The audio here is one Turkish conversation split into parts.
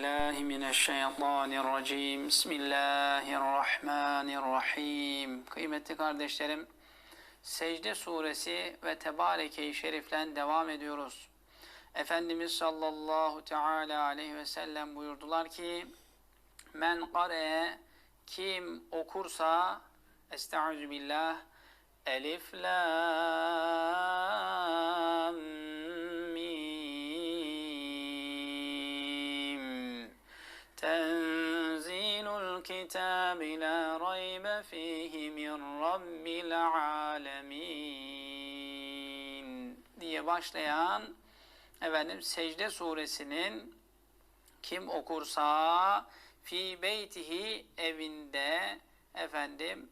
الله من الشيطان الرجيم بسم الله الرحمن الرحيم Kıymetli kardeşlerim, Secde suresi ve Tebareke-i Şerif'le devam ediyoruz. Efendimiz sallallahu teala aleyhi ve sellem buyurdular ki, Men kare kim okursa, estaizu billah, Elif lam Kitabi la raybe fihi min rabbil alemin diye başlayan efendim secde suresinin kim okursa fi beytihi evinde efendim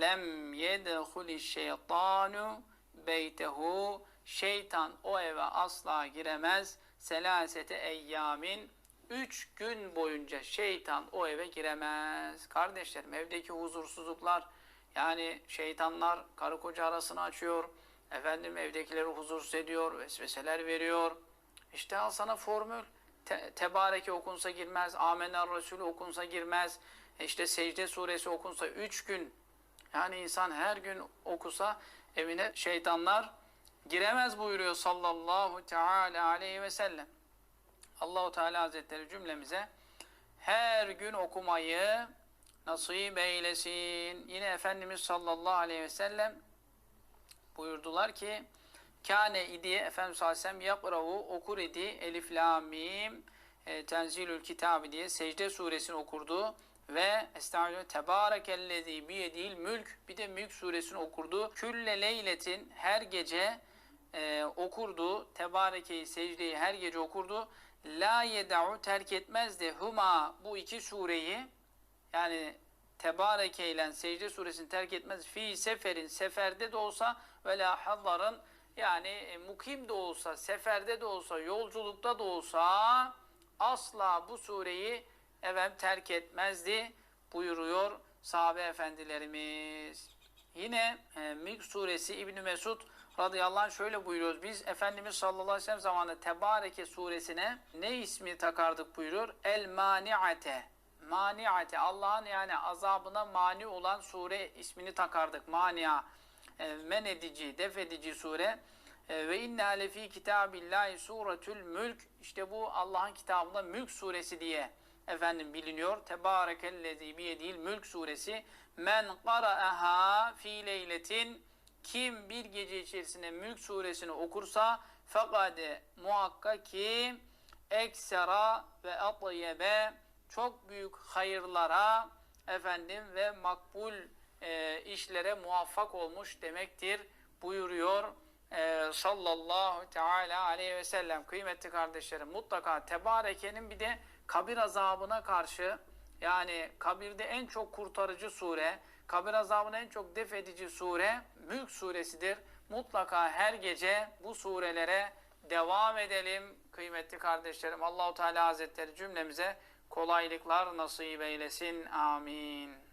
lem yedhuli şeytanu beytehu şeytan o eve asla giremez. Selasete eyyamin üç gün boyunca şeytan o eve giremez. Kardeşlerim evdeki huzursuzluklar yani şeytanlar karı koca arasını açıyor. Efendim evdekileri huzursuz ediyor, vesveseler veriyor. İşte al sana formül. Te, tebareke okunsa girmez, Amener Resulü okunsa girmez. E işte secde suresi okunsa üç gün. Yani insan her gün okusa evine şeytanlar giremez buyuruyor sallallahu teala aleyhi ve sellem. Allahu Teala Hazretleri cümlemize her gün okumayı nasip eylesin. Yine Efendimiz sallallahu aleyhi ve sellem buyurdular ki Kâne idi Efendimiz sallallahu aleyhi ve sellem yakravu okur idi Elif la mim e, Tenzilül kitabı diye secde suresini okurdu ve Estağfirullah Tebârekellezî biyedil mülk bir de mülk suresini okurdu. Külle leyletin her gece e, okurdu. Tebarekeyi secdeyi her gece okurdu. La yeda'u terk etmezdi. Huma bu iki sureyi yani Tebareke ile secde suresini terk etmez. Fi seferin seferde de olsa ve la hazarın yani e, mukim de olsa, seferde de olsa, yolculukta da olsa asla bu sureyi efendim terk etmezdi buyuruyor sahabe efendilerimiz. Yine Mülk suresi İbn Mesud radıyallahu anh şöyle buyuruyoruz. Biz Efendimiz sallallahu aleyhi ve sellem zamanında Tebareke suresine ne ismi takardık buyuruyor? El Mani'ate. Mani'ate. Allah'ın yani azabına mani olan sure ismini takardık. Mania. E, men edici, def edici sure. E, ve inna lefi kitabillahi suretül mülk. İşte bu Allah'ın kitabında Mülk suresi diye efendim biliniyor. Tebarekellezi biyedil Mülk suresi. Men qara'aha fi leyletin kim bir gece içerisinde Mülk suresini okursa fekade muhakkak ki eksera ve atyebe çok büyük hayırlara efendim ve makbul e, işlere muvaffak olmuş demektir buyuruyor e, sallallahu teala aleyhi ve sellem kıymetli kardeşlerim mutlaka tebarekenin bir de kabir azabına karşı yani kabirde en çok kurtarıcı sure kabir azabını en çok def edici sure Mülk suresidir. Mutlaka her gece bu surelere devam edelim kıymetli kardeşlerim. Allahu Teala Hazretleri cümlemize kolaylıklar nasip eylesin. Amin.